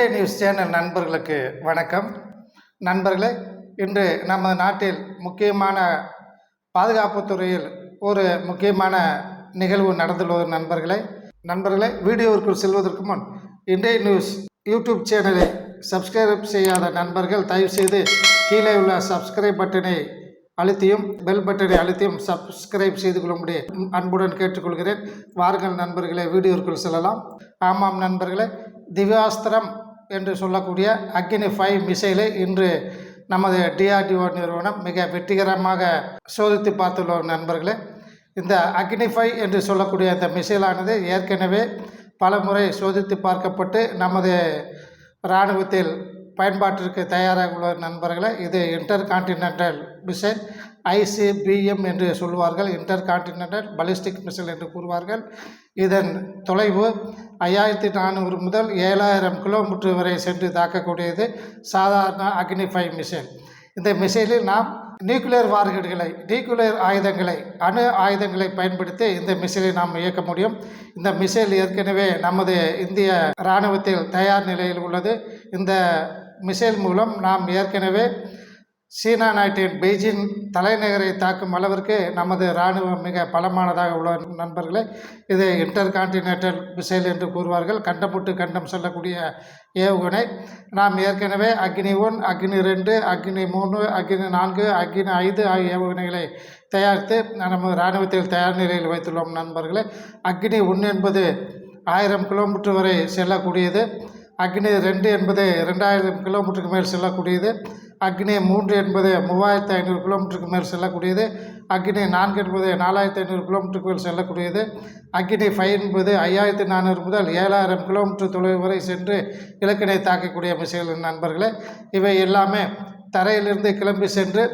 இன்றைய news channel நண்பர்களுக்கு வணக்கம். நண்பர்களே இன்று நமது நாட்டில் முக்கியமான பாதுகாப்பு துறையில் ஒரு முக்கியமான நிகழ்வு நடந்துள்ளது நண்பர்களே. நண்பர்களே வீடியோவிற்குள் செல்வதற்கு முன் இன்றைய நியூஸ் யூடியூப் சேனலை சப்ஸ்கிரைப் செய்யாத நண்பர்கள் தயவுசெய்து கீழே உள்ள சப்ஸ்கிரைப் பட்டனை அழுத்தியும் பெல் பட்டனை அழுத்தியும் சப்ஸ்கிரைப் செய்து கொள்ளும்படி அன்புடன் கேட்டுக்கொள்கிறேன். வாருங்கள் நண்பர்களே வீடியோவிற்குள் செல்லலாம். ஆமாம் நண்பர்களே திவ்யாஸ்திரம் என்று சொல்லக்கூடிய அக்னி ஃபைவ் மிசைலை இன்று நமது டிஆர்டிஓ நிறுவனம் மிக வெற்றிகரமாக சோதித்து பார்த்துள்ளோம் நண்பர்களே. இந்த அக்னி ஃபைவ் என்று சொல்லக்கூடிய இந்த மிசைலானது ஏற்கனவே பல முறை சோதித்து பார்க்கப்பட்டு நமது இராணுவத்தில் பயன்பாட்டிற்கு தயாராக உள்ள நண்பர்களே இது இன்டர் கான்டினென்டல் மிசைல் ஐசிபிஎம் என்று சொல்வார்கள். இன்டர் கான்டினென்டல் பலிஸ்டிக் மிசைல் என்று கூறுவார்கள். இதன் தொலைவு ஐயாயிரத்தி நானூறு முதல் ஏழாயிரம் கிலோமீட்டர் வரை சென்று தாக்கக்கூடியது சாதாரண அக்னிஃபை மிசைல். இந்த மிசைலில் நாம் நியூக்ளியர் வார்கெட்டுகளை நியூக்ளியர் ஆயுதங்களை அணு ஆயுதங்களை பயன்படுத்தி இந்த மிசைலை நாம் இயக்க முடியும். இந்த மிசைல் ஏற்கனவே நமது இந்திய இராணுவத்தில் தயார் நிலையில் உள்ளது. இந்த மிசைல் மூலம் நாம் ஏற்கனவே சீனா நாட்டின் பெய்ஜிங் தலைநகரை தாக்கும் அளவிற்கு நமது இராணுவம் மிக பலமானதாக உள்ள நண்பர்களே இது இன்டர் கான்டினென்டல் மிசைல் என்று கூறுவார்கள். கண்டமுட்டு கண்டம் செல்லக்கூடிய ஏவுகணை. நாம் ஏற்கனவே அக்னி ஒன் அக்னி ரெண்டு அக்னி மூணு அக்னி நான்கு அக்னி ஐந்து ஆகிய ஏவுகணைகளை தயாரித்து நமது இராணுவத்தில் தயார் நிலையில் வைத்துள்ளோம் நண்பர்களே. அக்னி ஒன்று என்பது ஆயிரம் கிலோமீட்டர் வரை செல்லக்கூடியது. அக்னி ரெண்டு என்பது ரெண்டாயிரம் கிலோமீட்டருக்கு மேல் செல்லக்கூடியது. அக்னி மூன்று என்பது மூவாயிரத்து ஐநூறு கிலோமீட்டருக்கு மேல் செல்லக்கூடியது. அக்னி நான்கு என்பது நாலாயிரத்து ஐநூறு கிலோமீட்டருக்கு மேல் செல்லக்கூடியது. அக்னி ஃபைவ் என்பது ஐயாயிரத்து நானூறு முதல் ஏழாயிரம் கிலோமீட்டர் தொலைவு வரை சென்று இலக்கினை தாக்கக்கூடிய மிசைல்கள் நண்பர்களே. இவை எல்லாமே தரையிலிருந்து கிளம்பி சென்று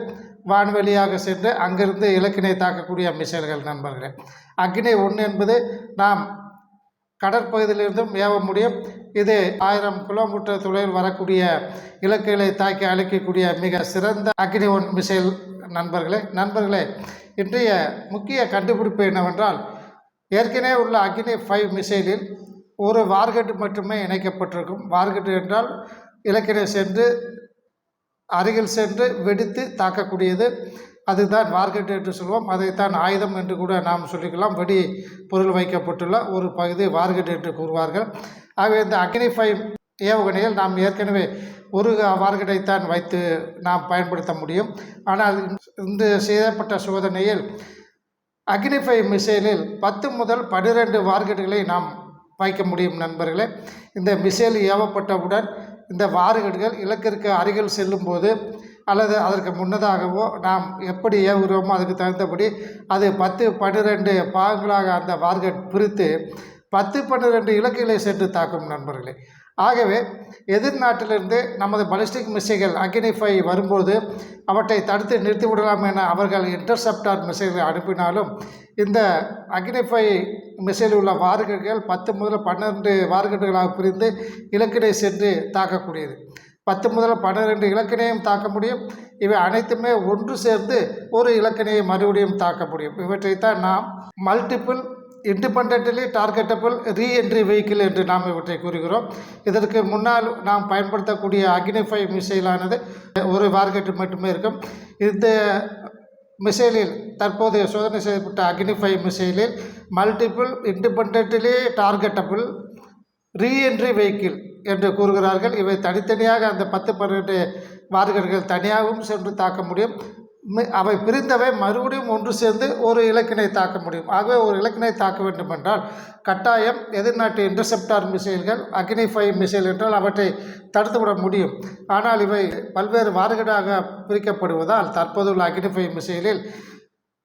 வான்வெளியாக சென்று அங்கிருந்து இலக்கினை தாக்கக்கூடிய மிசைல்கள் நண்பர்களே. அக்னி ஒன்று என்பது நாம் கடற்பகுதியிலிருந்தும் ஏவ முடியும். இது ஆயிரம் கிலோமீட்டர் தொலைவில் வரக்கூடிய இலக்குகளை தாக்கி அழிக்கக்கூடிய மிக சிறந்த அக்னி ஒன் மிசைல் நண்பர்களே நண்பர்களே இன்றைய முக்கிய கண்டுபிடிப்பு என்னவென்றால் ஏற்கனவே உள்ள அக்னி ஃபைவ் மிசைலில் ஒரு வார்கெட் மட்டுமே இணைக்கப்பட்டிருக்கும். வார்கெட் என்றால் இலக்கினை சென்று அருகில் சென்று வெடித்து தாக்கக்கூடியது. அதுதான் வார்கெட் என்று சொல்வோம். அதைத்தான் ஆயுதம் என்று கூட நாம் சொல்லிக்கலாம். வெடி பொருள் வைக்கப்பட்டுள்ள ஒரு பகுதி வார்கெட் என்று கூறுவார்கள். ஆகவே இந்த அக்னி ஃபைவ் ஏவுகணையில் நாம் ஏற்கனவே ஒரு வார்கெட்டைத்தான் வைத்து நாம் பயன்படுத்த முடியும். ஆனால் இந்த செய்யப்பட்ட சோதனையில் அக்னிஃபை மிசைலில் பத்து முதல் பன்னிரெண்டு வார்கெட்டுகளை நாம் வைக்க முடியும் நண்பர்களே. இந்த மிசைல் ஏவப்பட்டவுடன் இந்த வார்கெட்டுகள் இலக்கிற்கு அருகில் செல்லும்போது அல்லது அதற்கு முன்னதாகவோ நாம் எப்படி ஏவுகிறோமோ அதுக்கு தகுந்தபடி அது பத்து பன்னிரெண்டு பாகங்களாக அந்த வார்கெட் பிரித்து பத்து பன்னிரெண்டு இலக்குகளை சென்று தாக்கும் நண்பர்களே. ஆகவே எதிர்நாட்டிலிருந்து நமது பலிஸ்டிக் மிசைகள் அக்னிஃபை வரும்போது அவற்றை தடுத்து நிறுத்திவிடலாம் என அவர்கள் இன்டர்செப்டார் மிசைல்களை அனுப்பினாலும் இந்த அக்னிஃபை மிசைல் உள்ள வார்கெட்டுகள் பத்து முதல் பன்னெண்டு வார்கெட்டுகளாக பிரிந்து இலக்கினை சென்று தாக்கக்கூடியது. பத்து முதல் பன்னிரெண்டு இலக்கினையும் தாக்க முடியும். இவை அனைத்துமே ஒன்று சேர்ந்து ஒரு இலக்கினையை மறுபடியும் தாக்க முடியும். இவற்றைத்தான் நாம் multiple independently targetable reentry vehicle என்று நாம் இவற்றை கூறுகிறோம். இதற்கு முன்னால் நாம் பயன்படுத்தக்கூடிய அக்னிஃபை மிசைலானது ஒரு வார்கெட்டு மட்டுமே இருக்கும். இந்த மிசைலில் தற்போதைய சோதனை செய்யப்பட்ட Agni five மிசைலில் multiple independently targetable reentry vehicle என்று கூறுகிறார்கள். இவை தனித்தனியாக அந்த பத்து பன்னெண்டு வார்கர்கள் தனியாகவும் சென்று தாக்க முடியும். அவை பிரிந்தவை மறுபடியும் ஒன்று சேர்ந்து ஒரு இலக்கினை தாக்க முடியும். ஆகவே ஒரு இலக்கினை தாக்க வேண்டும் என்றால் கட்டாயம் எதிர்நாட்டு இன்டர்செப்டார் மிசைல்கள் அக்னிஃபை மிசைல் என்றால் அவற்றை தடுத்துவிட முடியும். ஆனால் இவை பல்வேறு வார்கடாக பிரிக்கப்படுவதால் தற்போதுள்ள அக்னிஃபை மிசைலில்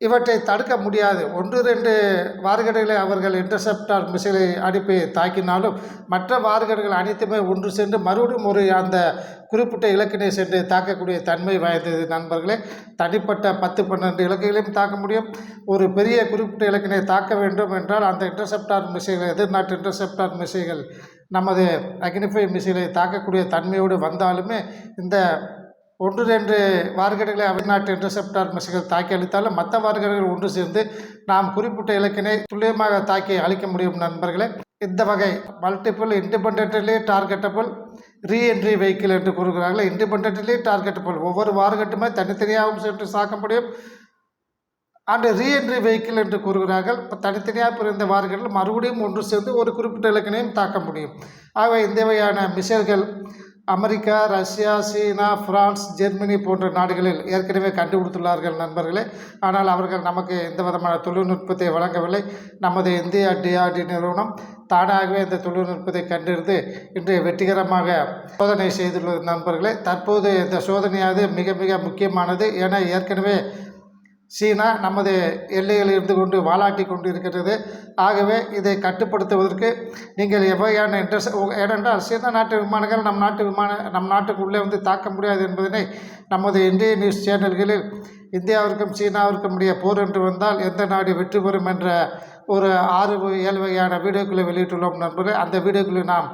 இவற்றை தடுக்க முடியாது. ஒன்று ரெண்டு வார்கடைகளை அவர்கள் இன்டர்செப்டார் மிசைலை அனுப்பி தாக்கினாலும் மற்ற வார்கடைகள் அனைத்துமே ஒன்று சென்று மறுபடியும் ஒரு அந்த குறிப்பிட்ட இலக்கினை சென்று தாக்கக்கூடிய தன்மை வாய்ந்தது. நண்பர்களே தனிப்பட்ட பத்து பன்னெண்டு இலக்குகளையும் தாக்க முடியும். ஒரு பெரிய குறிப்பிட்ட இலக்கினை தாக்க வேண்டும் என்றால் அந்த இன்டர்செப்டார் மிசைகள் எதிர்நாட்டு இன்டர்செப்டார் மிசைகள் நமது அக்னிஃபை மிசைலை தாக்கக்கூடிய தன்மையோடு வந்தாலுமே இந்த ஒன்று ரெண்டு வார்கடைகளை வெளிநாட்டு இன்டர்செப்டார் மிசைகள் தாக்கி அளித்தாலும் மற்ற வார்கடைகள் ஒன்று சேர்ந்து நாம் குறிப்பிட்ட இலக்கினை துல்லியமாக தாக்கி அழிக்க முடியும் நண்பர்களே. இந்த வகை multiple independently targetable reentry vehicle என்று கூறுகிறார்கள். இண்டிபெண்ட்லி டார்கெட்டபிள் ஒவ்வொரு வார்கட்டுமே தனித்தனியாகவும் சென்று சாக்க முடியும். அண்டு ரீஎன்ட்ரி வெஹிக்கிள் என்று கூறுகிறார்கள். இப்போ தனித்தனியாக பிறந்த வார்கள் மறுபடியும் ஒன்று சேர்ந்து ஒரு குறிப்பிட்ட இலக்கினையும் தாக்க முடியும். ஆகவே இந்த வகையான மிசைல்கள் America Russia China France Germany போன்ற நாடுகளில் ஏற்கனவே கண்டுபிடித்துள்ளார்கள் நண்பர்களே. ஆனால் அவர்கள் நமக்கு எந்த விதமான தொழில்நுட்பத்தை வழங்கவில்லை. நமது இந்தியா டிஆர்டி நிறுவனம் தானாகவே இந்த தொழில்நுட்பத்தை கண்டறிந்து இன்று வெற்றிகரமாக சோதனை செய்துள்ளது நண்பர்களே. தற்போது இந்த சோதனையானது மிக மிக முக்கியமானது. என ஏற்கனவே சீனா நமது எல்லையில் இருந்து கொண்டு வாலாட்டி கொண்டு இருக்கிறது ஆகவே இதை கட்டுப்படுத்துவதற்கு நீங்கள் எவ்வகையான இன்ட்ரெஸ் ஏனென்றால் சீனா நாட்டு விமானங்கள் நம் நாட்டு விமான நம் நாட்டுக்குள்ளே வந்து தாக்க முடியாது என்பதனை நமது இந்திய நியூஸ் சேனல்களில் இந்தியாவிற்கும் சீனாவிற்கும் இடையே போர் என்று வந்தால் எந்த நாடு வெற்றி பெறும் என்ற ஒரு ஆறு ஏழு வகையான வீடியோக்களை வெளியிட்டுள்ளோம் நண்பர்களே. அந்த வீடியோக்களை நாம்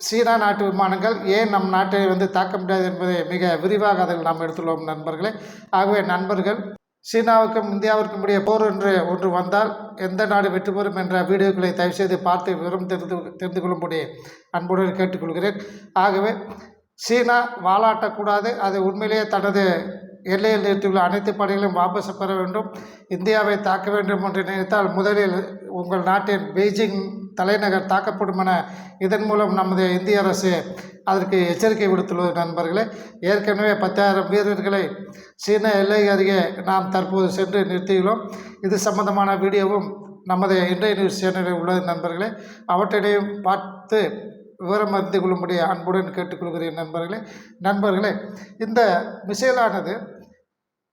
சீனா நாட்டு விமானங்கள் ஏன் நம் நாட்டை வந்து தாக்க முடியாது என்பதை மிக விரிவாக அதில் நாம் எடுத்துள்ளோம் நண்பர்களே. ஆகவே நண்பர்கள் சீனாவுக்கும் இந்தியாவிற்கும் இடையே போர் என்று ஒன்று வந்தால் எந்த நாடு வெற்றி பெறும் என்ற வீடியோக்களை தயவுசெய்து பார்த்து விவரம் தெரிந்து தெரிந்து கொள்ளும்படி அன்புடன் கேட்டுக்கொள்கிறேன். ஆகவே சீனா வாலாட்டக்கூடாது. அது உண்மையிலேயே தனது எல்லையில் நிறுத்தியுள்ள அனைத்து படைகளையும் வாபஸ் பெற வேண்டும். இந்தியாவை தாக்க வேண்டும் என்று நினைத்தால் முதலில் உங்கள் நாட்டின் பெய்ஜிங் தலைநகர் தாக்கப்படும் என இதன் மூலம் நமது இந்திய அரசு அதற்கு எச்சரிக்கை விடுத்துள்ளது நண்பர்களே. ஏற்கனவே பத்தாயிரம் வீரர்களை சீன எல்லை அருகே நாம் தற்போது சென்று நிறுத்தியுள்ளோம். இது சம்பந்தமான வீடியோவும் நமது இன்றைய நியூஸ் சேனலில் உள்ளது நண்பர்களே. அவற்றினையும் பார்த்து விவரம் அறிந்து கொள்ளும்படி அன்புடன் கேட்டுக்கொள்கிறேன் நண்பர்களே. நண்பர்களே இந்த மிசைலானது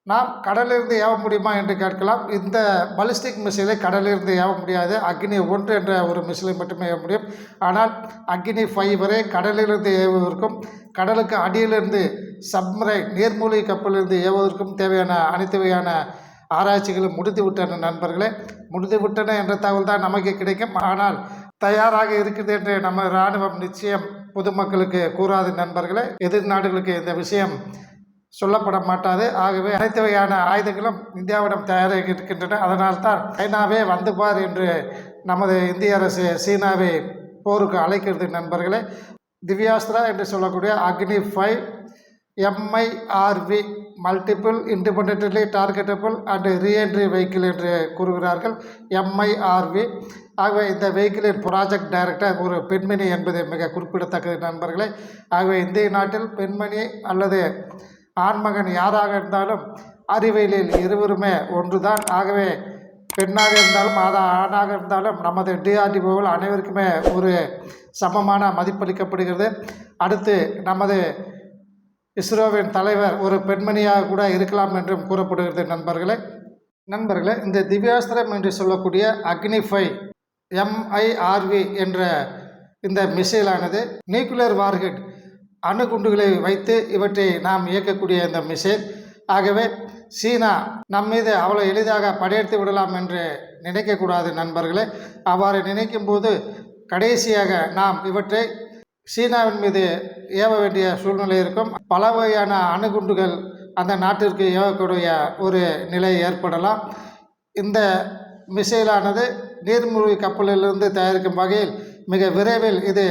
நாம் கடலிலிருந்து ஏவ முடியுமா என்று கேட்கலாம். இந்த பலிஸ்டிக் மிசைலை கடலிலிருந்து ஏவ முடியாது. அக்னி ஒன்று என்ற ஒரு மிசைலை மட்டுமே ஏவ முடியும். ஆனால் அக்னி ஃபைவ் வரை கடலிலிருந்து ஏவுவதற்கும் கடலுக்கு அடியிலிருந்து சப்மரை நீர்மூழ்கி கப்பலிலிருந்து ஏவுவதற்கும் தேவையான அனைத்து வகையான ஆராய்ச்சிகளும் முடித்து விட்டன நண்பர்களே. முடித்து விட்டன என்ற தகவல் தான் நமக்கு கிடைக்கும். ஆனால் தயாராக இருக்குது என்று நம்ம இராணுவம் நிச்சயம் பொதுமக்களுக்கு கூறாது நண்பர்களே. எதிர் நாடுகளுக்கு இந்த விஷயம் சொல்லப்பட மாட்டாது ஆகவே அனைத்து வகையான ஆயுதங்களும் இந்தியாவிடம் தயாராக இருக்கின்றன அதனால்தான் சைனாவே வந்து பார் என்று நமது இந்திய அரசு சீனாவை போருக்கு அழைக்கிறது நண்பர்களே. திவ்யாஸ்திரா என்று சொல்லக்கூடிய Agni five MIRV multiple independently targetable and reentry vehicle என்று கூறுகிறார்கள். எம்ஐஆர்வி. ஆகவே இந்த வெஹிக்கிளின் ப்ராஜெக்ட் டைரக்டர் ஒரு பெண்மணி என்பது மிக குறிப்பிடத்தக்கது நண்பர்களே. ஆகவே இந்திய நாட்டில் பெண்மணி அல்லது ஆண்மகன் யாராக இருந்தாலும் அறிவியலில் இருவருமே ஒன்றுதான். ஆகவே பெண்ணாக இருந்தாலும் அது ஆணாக இருந்தாலும் நமது டிஆர்டிஓவில் அனைவருக்குமே ஒரு சமமான மதிப்பளிக்கப்படுகிறது. அடுத்து நமது இஸ்ரோவின் தலைவர் ஒரு பெண்மணியாக கூட இருக்கலாம் என்றும் கூறப்படுகிறது நண்பர்களே. நண்பர்களே இந்த திவ்யாஸ்திரம் என்று சொல்லக்கூடிய அக்னிஃபை எம்ஐஆர்வி என்ற இந்த மிசைலானது நியூக்ளியர் வார்ஹெட் அணுகுண்டுகளை வைத்து இவற்றை நாம் இயக்கக்கூடிய இந்த மிசைல் ஆகவே சீனா நம் மீது அவ்வளோ எளிதாக படையெடுத்து விடலாம் என்று நினைக்கக்கூடாது நண்பர்களே. அவ்வாறு நினைக்கும் போது கடைசியாக நாம் இவற்றை சீனாவின் மீது ஏவ வேண்டிய சூழ்நிலை இருக்கும். பல வகையான அணுகுண்டுகள் அந்த நாட்டிற்கு ஏவக்கூடிய ஒரு நிலை ஏற்படலாம். இந்த மிசைலானது நீர்மூழ்கி கப்பலிலிருந்து தயாரிக்கும் வகையில் மிக விரைவில் இது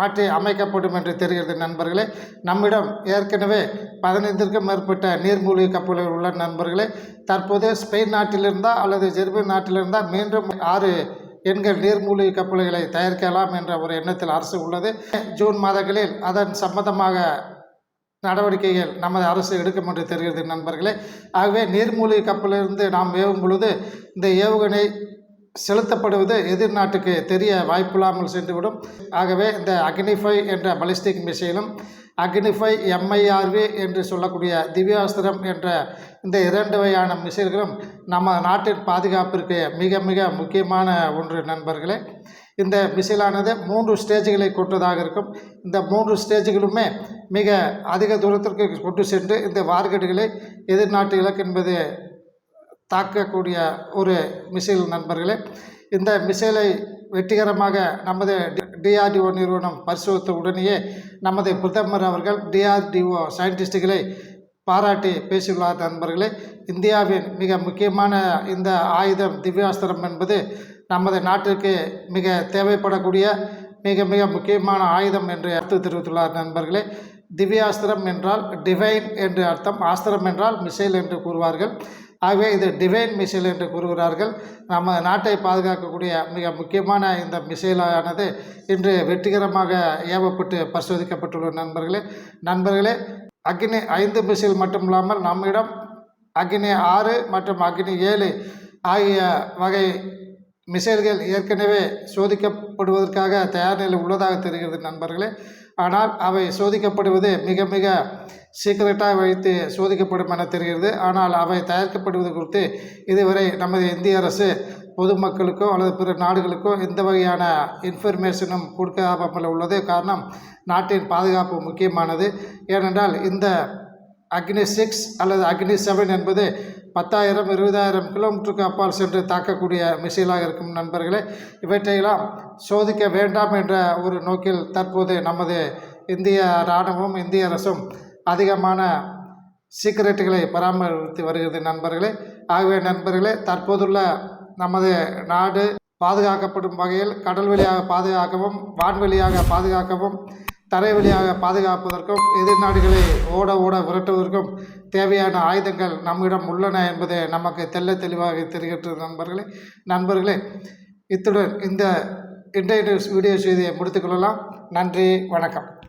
மாற்றி அமைக்கப்படும் என்று தெரிகிறது நண்பர்களே. நம்மிடம் ஏற்கனவே பதினைந்திற்கும் மேற்பட்ட நீர்மூழ்கி கப்பல்கள் உள்ள நண்பர்களே தற்போது ஸ்பெயின் நாட்டிலிருந்தா அல்லது ஜெர்மன் நாட்டிலிருந்தால் மீண்டும் ஆறு எண்கள் நீர்மூழ்கி கப்பல்களை தயாரிக்கலாம் என்ற ஒரு எண்ணத்தில் அரசு உள்ளது. ஜூன் மாதங்களில் அதன் சம்பந்தமாக நடவடிக்கைகள் நமது அரசு எடுக்கும் என்று தெரிகிறது நண்பர்களே. ஆகவே நீர்மூழ்கி கப்பலிலிருந்து நாம் ஏவும் பொழுது இந்த ஏவுகணை செலுத்தப்படுவது எதிர் நாட்டுக்கு தெரிய வாய்ப்பில்லாமல் சென்றுவிடும். ஆகவே இந்த அக்னிஃபை என்ற பலிஸ்டிக் மிசைலும் அக்னிஃபை எம்ஐஆர்வி என்று சொல்லக்கூடிய திவ்யாஸ்திரம் என்ற இந்த இரண்டு வகையான மிசைல்களும் நம்ம நாட்டின் பாதுகாப்பிற்கு மிக மிக முக்கியமான ஒன்று நண்பர்களே. இந்த மிசைலானது மூன்று ஸ்டேஜ்களை கொண்டதாக இருக்கும். இந்த மூன்று ஸ்டேஜ்களுமே மிக அதிக தூரத்திற்கு கொண்டு சென்று இந்த வார்கடுகளை எதிர்நாட்டு இலக்கு என்பது தாக்கக்கூடிய ஒரு மிசைல் நண்பர்களே இந்த மிசைலை வெற்றிகரமாக நமது டிஆர்டிஓ நிறுவனம் பரிசோதித்த உடனேயே நமது பிரதமர் அவர்கள் டிஆர்டிஓ சயின்டிஸ்டுகளை பாராட்டி பேசியுள்ளார் நண்பர்களே. இந்தியாவின் மிக முக்கியமான இந்த ஆயுதம் திவ்யாஸ்திரம் என்பது நமது நாட்டிற்கு மிக தேவைப்படக்கூடிய மிக மிக முக்கியமான ஆயுதம் என்று அர்த்தம் தெரிவித்துள்ளார் நண்பர்களே. திவ்யாஸ்திரம் என்றால் டிவைன் என்று அர்த்தம் ஆஸ்திரம் என்றால் மிசைல் என்று கூறுவார்கள். ஆகவே இது டிவைன் மிசைல் என்று கூறுகிறார்கள். நம்ம நாட்டை பாதுகாக்கக்கூடிய மிக முக்கியமான இந்த மிசைலானது இன்று வெற்றிகரமாக ஏவப்பட்டு பரிசோதிக்கப்பட்டுள்ள நண்பர்களே நண்பர்களே அக்னி ஐந்து மிசைல் மட்டும் இல்லாமல் நம்மிடம் அக்னி ஆறு மற்றும் அக்னி ஏழு ஆகிய வகை மிசைல்கள் ஏற்கனவே சோதிக்கப்படுவதற்காக தயார் நிலை உள்ளதாக தெரிகிறது நண்பர்களே. ஆனால் அவை சோதிக்கப்படுவது மிக மிக சீக்கிரட்டாக வைத்து சோதிக்கப்படும் என தெரிகிறது. ஆனால் அவை தயாரிக்கப்படுவது குறித்து இதுவரை நமது இந்திய அரசு பொதுமக்களுக்கோ அல்லது பிற நாடுகளுக்கோ எந்த வகையான இன்ஃபர்மேஷனும் கொடுக்காமல் உள்ளது காரணம் நாட்டின் பாதுகாப்பு முக்கியமானது. ஏனென்றால் இந்த அக்னி சிக்ஸ் அல்லது அக்னி செவன் என்பது பத்தாயிரம் இருபதாயிரம் கிலோமீட்டருக்கு அப்பால் சென்று தாக்கக்கூடிய மிசைலாக இருக்கும் நண்பர்களே. இவற்றையெல்லாம் சோதிக்க வேண்டாம் என்ற ஒரு நோக்கில் தற்போது நமது இந்திய இராணுவம் இந்திய அரசும் அதிகமான சீக்கிரட்டுகளை பராமரித்து வருகிறது நண்பர்களே. ஆகவே நண்பர்களே தற்போதுள்ள நமது நாடு பாதுகாக்கப்படும் வகையில் கடல் வழியாக பாதுகாக்கவும் வான்வெளியாக பாதுகாக்கவும் தரை வழியாக பாதுகாப்பதற்கும் எதிர் நாடுகளை ஓட ஓட விரட்டுவதற்கும் தேவையான ஆயுதங்கள் நம்மிடம் உள்ளன என்பதை நமக்கு தெல்ல தெளிவாக தெரிகிறது நண்பர்களே. நண்பர்களே இத்துடன் இந்த இன்றைய நியூஸ் வீடியோ செய்தியை முடித்துக்கொள்ளலாம் நன்றி வணக்கம்.